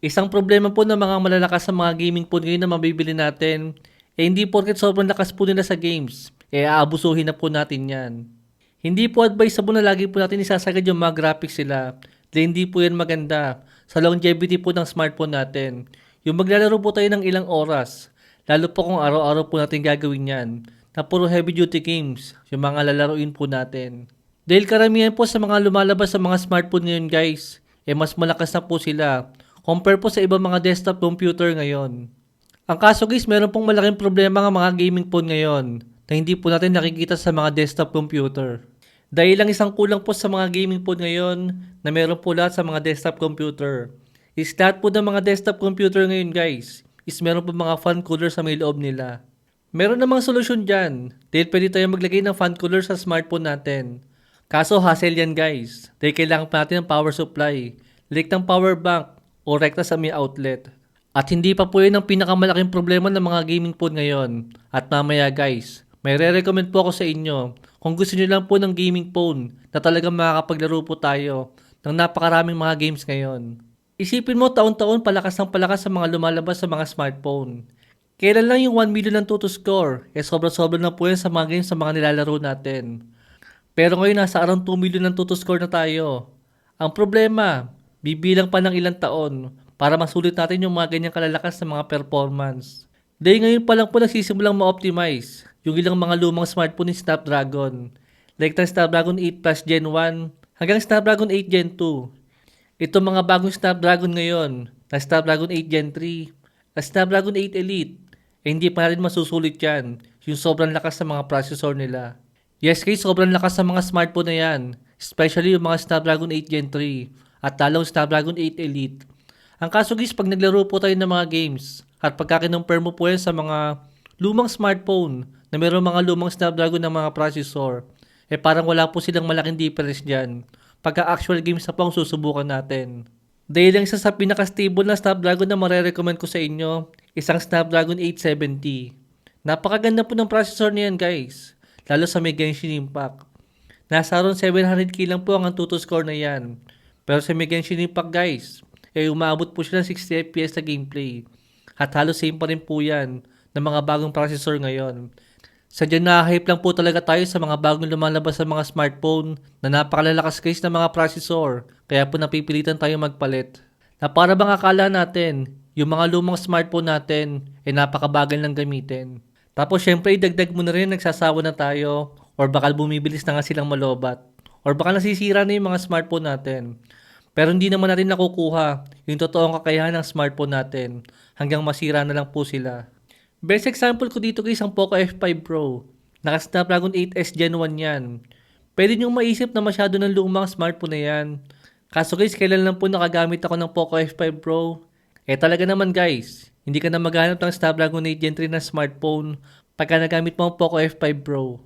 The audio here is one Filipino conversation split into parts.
Isang problema po ng mga malalakas sa mga gaming phone ngayon na mabibili natin, eh hindi porket sobrang lakas po nila sa games, eh aabusuhin na po natin yan. Hindi po advisable na lagi po natin isasagad yung mga graphics sila, dahil hindi po yan maganda sa longevity po ng smartphone natin. Yung maglalaro po tayo ng ilang oras, lalo po kung araw-araw po natin gagawin yan, na puro heavy duty games, yung mga lalaroin po natin. Dahil karamihan po sa mga lumalabas sa mga smartphone ngayon guys, eh mas malakas na po sila compare po sa ibang mga desktop computer ngayon. Ang kaso guys, meron pong malaking problema ng mga gaming phone ngayon na hindi po natin nakikita sa mga desktop computer. Dahil lang isang kulang po sa mga gaming phone ngayon na meron po lahat sa mga desktop computer. Is lahat po ng mga desktop computer ngayon guys, is meron po mga fan cooler sa may loob nila. Meron namang solusyon dyan dahil pwede tayo maglagay ng fan cooler sa smartphone natin. Kaso hassle yan guys dahil kailangan pa natin ng power supply, like ng power bank o rekta sa may outlet. At hindi pa po yun ang pinakamalaking problema ng mga gaming phone ngayon. At mamaya guys, may re-recommend po ako sa inyo kung gusto niyo lang po ng gaming phone na talagang makakapaglaro po tayo ng napakaraming mga games ngayon. Isipin mo taon-taon palakas ng palakas sa mga lumalabas sa mga smartphone. Kailan lang yung 1 million ang toto score? Eh sobra-sobra na po yan sa mga games sa mga nilalaro natin. Pero ngayon nasa around 2 million ang toto score na tayo. Ang problema, bibilang pa ng ilang taon para masulit natin yung mga ganyang kalalakas na mga performance. Dahil ngayon pa lang po nagsisimulang ma-optimize yung ilang mga lumang smartphone ni Snapdragon. Like Snapdragon 8 Plus Gen 1 hanggang Snapdragon 8 Gen 2. Ito mga bagong Snapdragon ngayon na Snapdragon 8 Gen 3 at Snapdragon 8 Elite eh hindi pa natin masusulit yan yung sobrang lakas ng mga processor nila. Yes guys, sobrang lakas ng mga smartphone na yan, especially yung mga Snapdragon 8 Gen 3 at talong Snapdragon 8 Elite. Ang kaso guys, pag naglaro po tayo ng mga games at pagka-kinumpare mo po yan sa mga lumang smartphone na mayroong mga lumang Snapdragon ng mga processor, eh parang wala po silang malaking difference dyan pagka actual games na po ang susubukan natin. Dahil lang isa sa pinaka-stable na Snapdragon na marerecommend ko sa inyo, isang Snapdragon 870. Napakaganda po ng processor niyan guys, lalo sa may Genshin Impact. Nasa around 700k lang po ang Antutu score na yan. Pero sa may Genshin Impact guys, eh umabot po siya ng 60 FPS na gameplay. At halos same pa rin po yan ng mga bagong processor ngayon. Sadya na-hype lang po talaga tayo sa mga bagong lumalabas sa mga smartphone na napakalalakas guys ng mga processor. Kaya po napipilitan tayo magpalit. Na para bang akala natin, yung mga lumang smartphone natin ay napakabagal ng gamitin. Tapos syempre idagdag mo na rin nagsasawa na tayo or baka bumibilis na nga silang malobat. Or baka nasisira na yung mga smartphone natin. Pero hindi naman natin nakukuha yung totoong kakayahan ng smartphone natin hanggang masira na lang po sila. Best example ko dito guys ang Poco F5 Pro. Naka Snapdragon 8S Gen 1 yan. Pwede nyo maisip na masyado ng lumang smartphone na yan. Kaso guys, kailan lang po nakagamit ako ng Poco F5 Pro? Eh talaga naman guys, hindi ka na maghanap ng Snapdragon 8 Gen 3 na smartphone pagka nagamit mo ang Poco F5 Pro.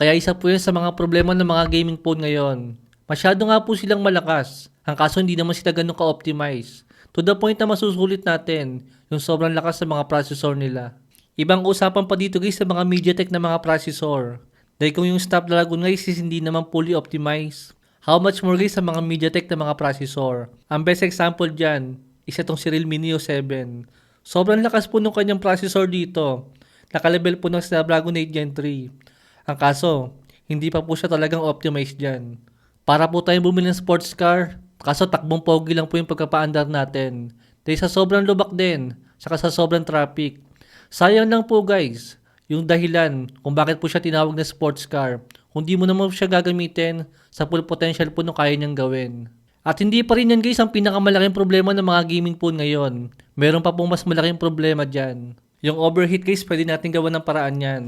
Kaya isa po yan sa mga problema ng mga gaming phone ngayon. Masyado nga po silang malakas. Ang kaso hindi naman sila ganun ka-optimize. To the point na masusulit natin yung sobrang lakas sa mga processor nila. Ibang usapan pa dito guys sa mga MediaTek na mga processor. Dahil kung yung Snapdragon guys is hindi naman fully optimized. How much more guys sa mga MediaTek na mga processor? Ang best example dyan is itong si Realme Neo 7. Sobrang lakas po ng kanyang processor dito. Nakalabel po ng Snapdragon 8 Gen 3. Ang kaso, hindi pa po siya talagang optimized dyan. Para po tayong bumili ng sports car, kaso takbong pogi lang po yung pagkapaandar natin. Dahil sa sobrang lubak din, saka sa sobrang traffic. Sayang lang po guys, yung dahilan kung bakit po siya tinawag na sports car. Kung di mo naman siya gagamitin sa full potential po nung kaya niyang gawin. At hindi pa rin yan guys ang pinakamalaking problema ng mga gaming phone ngayon. Meron pa pong mas malaking problema dyan. Yung overheat guys, pwede natin gawa ng paraan yan.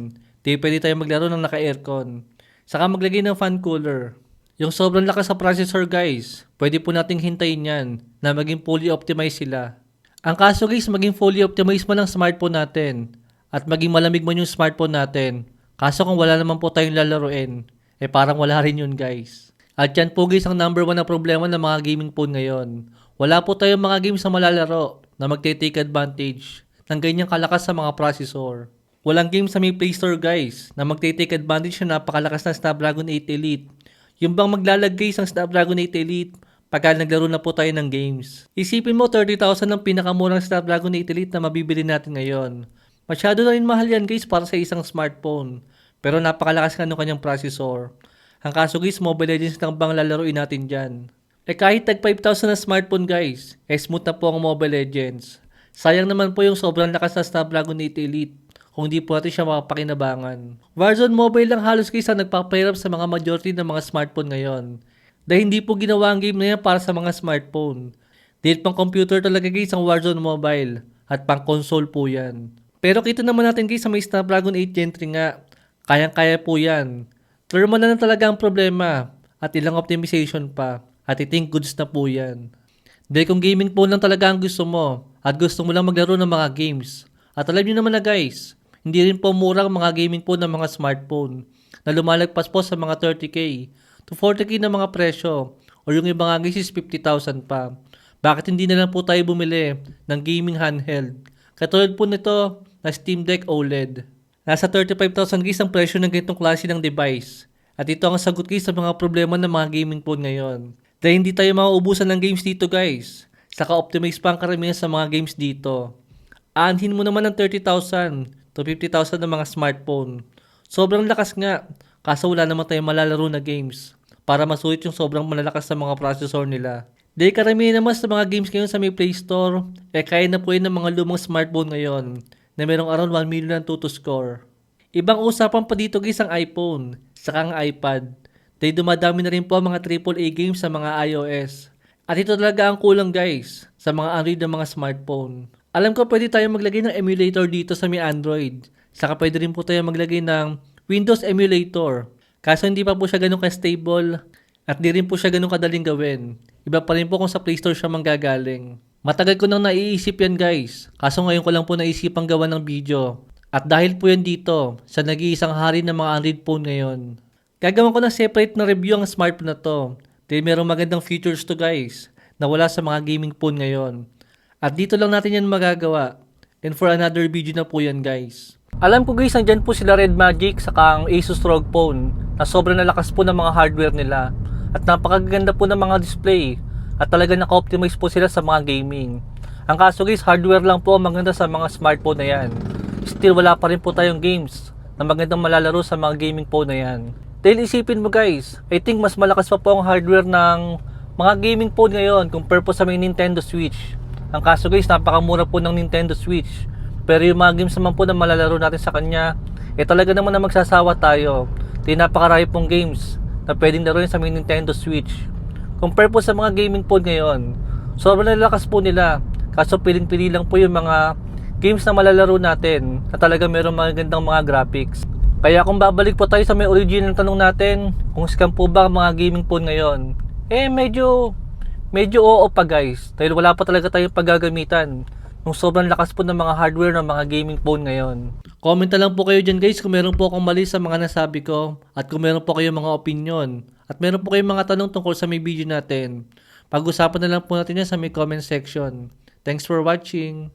Di pwede tayo maglaro ng naka-aircon. Saka maglagay ng fan cooler. Yung sobrang lakas sa processor guys, pwede po nating hintayin yan na maging fully optimized sila. Ang kaso guys, maging fully optimized man ang smartphone natin at maging malamig man yung smartphone natin. Kaso kung wala naman po tayong lalaroin, eh parang wala rin yun guys. At yan po guys ang number one na problema ng mga gaming phone ngayon. Wala po tayong mga games na malalaro na magte-take advantage ng ganyang kalakas sa mga processor. Walang game sa may Play Store guys na magte-take advantage ng napakalakas na Snapdragon 8 Elite. Yung bang maglalagay sa Snapdragon 8 Elite pagka naglaro na po tayo ng games. Isipin mo 30,000 ang pinakamurang Snapdragon 8 Elite na mabibili natin ngayon. Masyado na rin mahal yan guys para sa isang smartphone. Pero napakalakas nga ng kanyang processor. Ang kaso guys, Mobile Legends lang bang lalaroin natin dyan? Eh kahit tag 5,000 na smartphone guys, eh smooth na po ang Mobile Legends. Sayang naman po yung sobrang lakas na Snapdragon 8 Elite kung di po natin siya makapakinabangan. Warzone Mobile lang halos ang nagpapahirap sa mga majority ng mga smartphone ngayon. Dahil hindi po ginawa ang game na yan para sa mga smartphone. Dahil pang computer talaga guys ang Warzone Mobile at pang console po yan. Pero kita naman natin guys sa may Snapdragon 8 Gen 3 nga, kayang-kaya po yan. Thermal na lang talaga ang problema at ilang optimization pa at I think goods na po yan. Dahil kung gaming phone lang talaga ang gusto mo at gusto mo lang maglaro ng mga games. At alam niyo naman na guys, hindi rin po mura ang mga gaming phone ng mga smartphone na lumalagpas po sa mga 30k to 40k na mga presyo o yung iba nga is 50,000 pa. Bakit hindi na lang po tayo bumili ng gaming handheld? Katulad po nito na Steam Deck OLED. Nasa 35,000 guys ang presyo ng ganitong klase ng device. At ito ang sagot guys sa mga problema ng mga gaming phone ngayon. Dahil hindi tayo mauubusan ng games dito guys. Saka optimize pa ang karamihan sa mga games dito. Aanhin mo naman ng 30,000 to 50,000 ng mga smartphone. Sobrang lakas nga. Kaso wala naman tayong malalaro na games. Para masulit yung sobrang malalakas sa mga processor nila. Dahil karamihan naman sa mga games ngayon sa may Play Store, eh kaya na po yun ng mga lumang smartphone ngayon na merong around 1 million ang tuto score. Ibang usapan pa dito guys ang iPhone, saka ang iPad. Dahil dumadami na rin po ang mga AAA games sa mga iOS. At ito talaga ang kulang guys sa mga Android ng mga smartphone. Alam ko pwede tayo maglagay ng emulator dito sa may Android. Saka pwede rin po tayo maglagay ng Windows emulator. Kaso hindi pa po siya ganun ka-stable at di rin po siya ganun kadaling gawin. Iba pa rin po kung sa Play Store siya manggagaling. Matagal ko nang naiisip yan guys. Kaso ngayon ko lang po naisipang gawa ng video. At dahil po yan dito, sa nag-iisang hari ng mga Android phone ngayon. Gagawan ko ng separate na review ang smartphone na to. Dahil merong magandang features to guys na wala sa mga gaming phone ngayon. At dito lang natin yan magagawa. And for another video na po yan guys. Alam ko guys, nandyan po sila Red Magic saka ang Asus ROG Phone na sobrang nalakas po ng mga hardware nila. At napakaganda po ng mga display at talaga naka-optimize po sila sa mga gaming. Ang kaso guys, hardware lang po ang maganda sa mga smartphone na yan. Still wala pa rin po tayong games na magandang malalaro sa mga gaming phone na yan. Dahil isipin mo guys, I think mas malakas pa po ang hardware ng mga gaming phone ngayon compare po sa may Nintendo Switch. Ang kaso guys, napakamura po ng Nintendo Switch. Pero yung mga games naman po na malalaro natin sa kanya, eh talaga naman na magsasawa tayo. Di napakarami pong games na pwedeng laruin sa Nintendo Switch. Compare po sa mga gaming phone ngayon, sobrang lalakas po nila. Kaso piling-pili lang po yung mga games na malalaro natin na talaga meron mga gandang mga graphics. Kaya kung babalik po tayo sa may original tanong natin, kung scam po ba ang mga gaming phone ngayon, eh medyo, medyo oo pa guys. Dahil wala pa talaga tayong paggagamitan nung sobrang lakas po ng mga hardware ng mga gaming phone ngayon. Comment na lang po kayo dyan guys kung meron po akong mali sa mga nasabi ko at kung meron po kayo mga opinion at meron po kayong mga tanong tungkol sa may video natin. Pag-usapan na lang po natin yan sa may comment section. Thanks for watching.